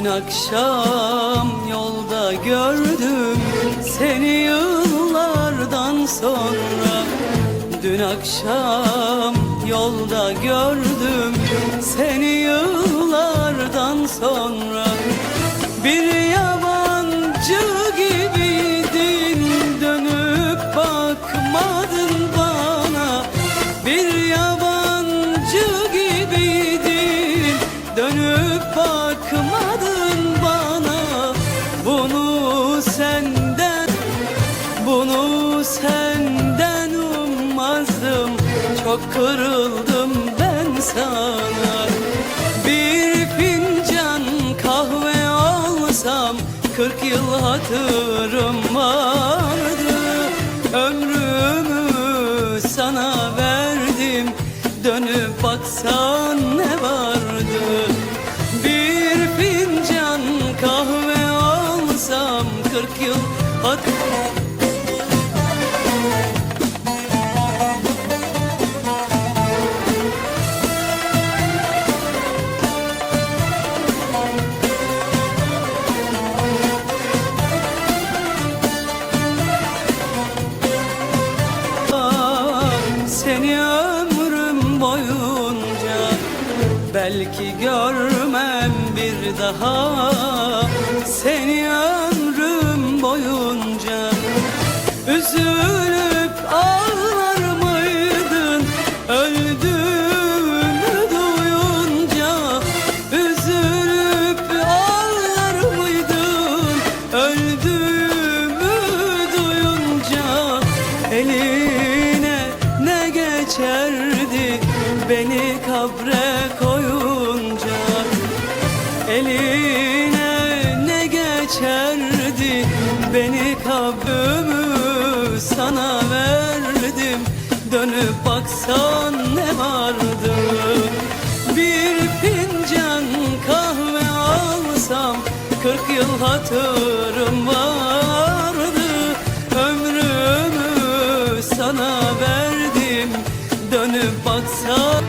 akşam yolda gördüm seni yıllardan sonra. Dün akşam yolda gördüm seni yıllardan sonra bunu senden ummazdım. Çok kırıldım ben sana. Bir fincan kahve alsam Kırk yıl hatırım vardı. Ömrümü sana verdim. Dönüp baksan ne vardı? Bir fincan kahve alsam Kırk yıl Seni ömrüm boyunca. Belki görmem bir daha. Seni ömrüm boyunca. Üzülüp Eline ne geçerdi? Beni kabrümü sana verdim. Dönüp baksan ne vardı? Bir fincan kahve alsam Kırk yıl hatırım vardı. Ömrümü sana verdim. Dönüp baksan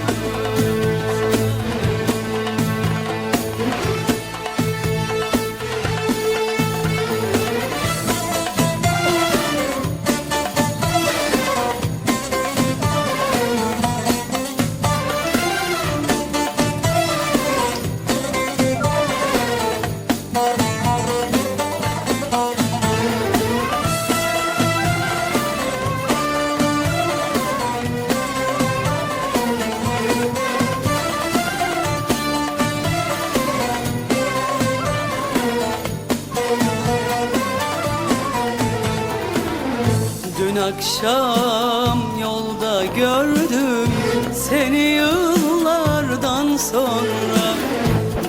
akşam yolda gördüm seni yıllardan sonra.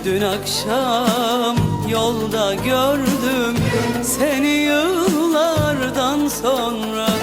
Dün akşam yolda gördüm seni yıllardan sonra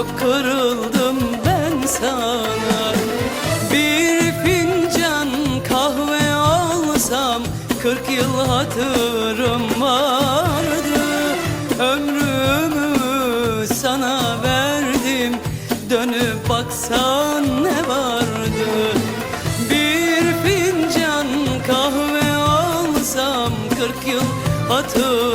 çok kırıldım ben sana. Bir fincan kahve alsam Kırk yıl hatırım vardı. Ömrümü sana verdim Dönüp baksan ne vardı? Bir fincan kahve alsam Kırk yıl hatırım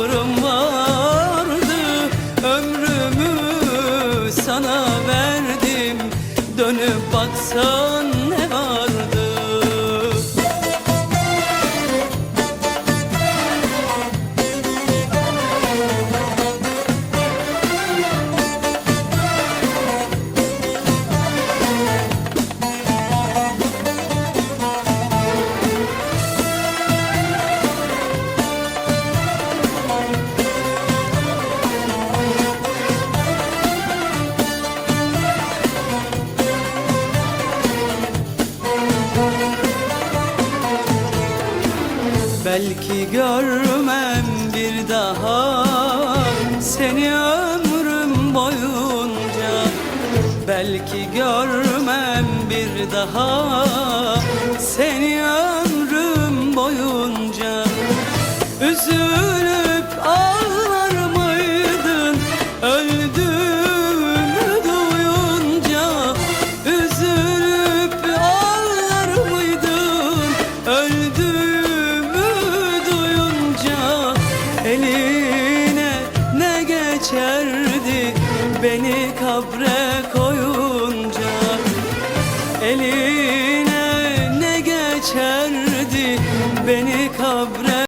Dönüp Belki görmem bir daha Seni ömrüm boyunca. Belki görmem bir daha Seni ömrüm boyunca. Üzülüp geçerdi Beni kabre